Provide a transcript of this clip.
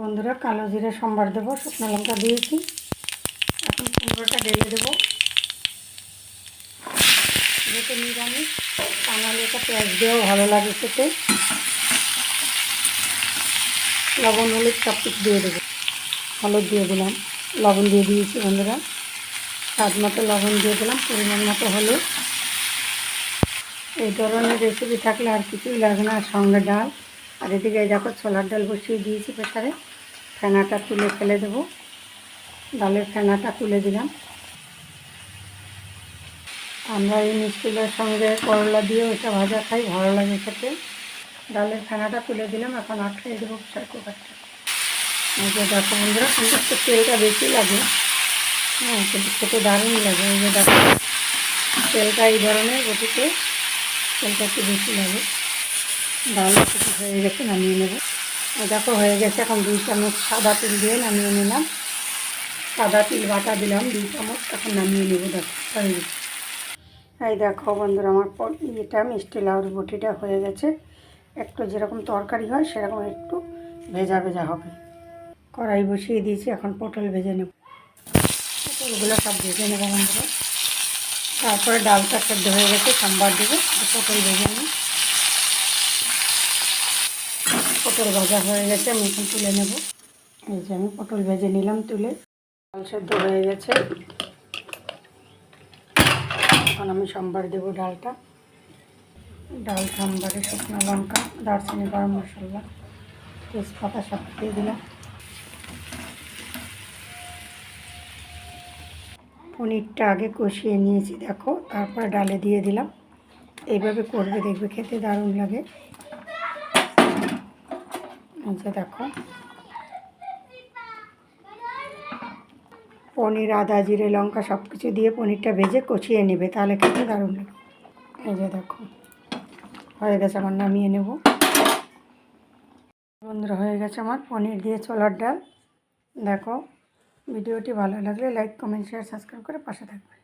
বন্ধুরা, কালো জিরে সম্বার দেবো, শুকনো লঙ্কা দিয়েছি। এখন কুমড়োটা ঢেলে দেবো। যেহেতু নিরামিষ বাঙালি এটা পেঁয়াজ দিয়েও ভালো লাগে খেতে। লবণ, হলুদ সব কিছু দিয়ে দেবো। হলুদ দিয়ে দিলাম। লবণ দিয়ে দিয়েছি বন্ধুরা। স্বাদ মতো লবণ দিয়ে দিলাম, পরিমাণ মতো হলুদ। এই ধরনের রেসিপি থাকলে আর কিছুই লাগে না, সঙ্গে ডাল। আর এদিকে দেখো ছোলার ডাল বসিয়ে দিয়েছি প্রেসারে। ফেনাটা তুলে ফেলে দেবো। ডালের ফেনাটা তুলে দিলাম। আমরা এই মিষ্টিগুলোর সঙ্গে করলা দিয়ে ওইটা ভাজা খাই, ভালো লাগে খেতে। ডালের ফেনাটা তুলে দিলাম, এখন আটকে দেবো প্রেসার কুকারটা। এই যে দেখো বন্ধুরা, কিন্তু তেলটা বেশি লাগে। হ্যাঁ কিন্তু খেতে দারুণ লাগে। এই যে দেখো, তেলটা এই ধরনের গতিতে তেলটা একটু বেশি লাগে। ডাল কিছু হয়ে গেছে, নামিয়ে নেব। দেখো হয়ে গেছে, এখন দুই চামচ সাদা তিল দিয়ে নামিয়ে নিলাম। সাদা তিল বাটা দিলাম, দুই চামচ, এখন নামিয়ে নেব, দেখো, হয়ে গেছে। এই দেখো বন্ধুরা, আমার ইয়েটা, মিষ্টি লাউর বটিটা হয়ে গেছে। একটু যেরকম তরকারি হয়, সেরকম একটু ভেজা ভেজা হবে। কড়াই বসিয়ে দিয়েছি, এখন পটল ভেজে নেব। পটলগুলো সব ভেজে নেব বন্ধুরা। তারপরে ডালটা সেদ্ধ হয়ে গেছে, সাম্বার দেবো পটল ভেজে নিই পটল ভাজা হয়ে গেছে, আমি এখন তুলে নেব। এই যে আমি পটল ভেজে নিলাম তুলে। ডাল সেদ্ধ হয়ে গেছে। এখন আমি সম্বার দেবো ডালটা। ডাল, সম্বারে, শুকনো লঙ্কা, দারচিনি, গরম মশলা, তেজপাতা সব দিয়ে দিলাম। পনিরটা আগে কষিয়ে নিয়েছি, দেখো। তারপরে ডালে দিয়ে দিলাম। এইভাবে করবে, দেখবে খেতে দারুণ লাগে। যে দেখো। পনির, আদা, জিরে, লঙ্কা সব কিছু দিয়ে পনিরটা ভেজে কষিয়ে নেবে, তাহলে খেতে দারুণ লাগে। এই যে দেখো, হয়ে গেছে আমার, নামিয়ে নেব। বন্ধুরা, হয়ে গেছে আমার পনির দিয়ে ছোলার ডাল। দেখো, ভিডিওটি ভালো লাগলে লাইক, কমেন্ট, শেয়ার, সাবস্ক্রাইব করে পাশে থাকবে।